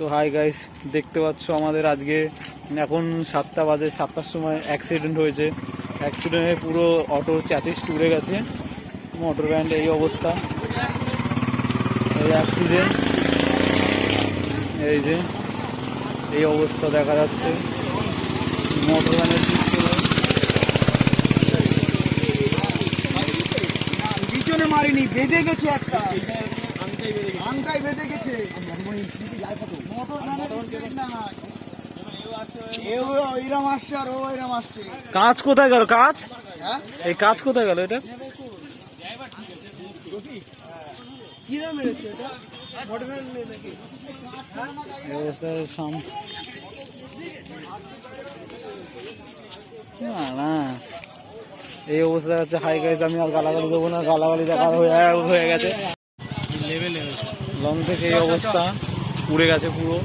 তো hi guys দেখতে পাচ্ছ আমাদের আজকে, এখন সাতটা বাজে, সাতটার সময় অ্যাক্সিডেন্ট হয়েছে। অ্যাক্সিডেন্টে পুরো অটো চ্যাচিস টুড়ে গেছে মোটর ব্যান্ড এই অবস্থা। এই অ্যাক্সিডেন্ট এই যে, এই অবস্থা দেখা যাচ্ছে। মোটর ব্যান্ডের পিছনে মারিনি, বেঁধে গেছে একটা। কাঁচ কোথায় গেল? কাঁচ হ্যাঁ? এই কাঁচ কোথায় গেল এটা? নাকি? এই না। অবস্থা হচ্ছে হাই গাইজ আমি আর গালাগালি দেবো না গালাগালি দেখা হয়ে হয়ে গেছে। লং থেকে এই অবস্থা উড়ে গেছে পুরো।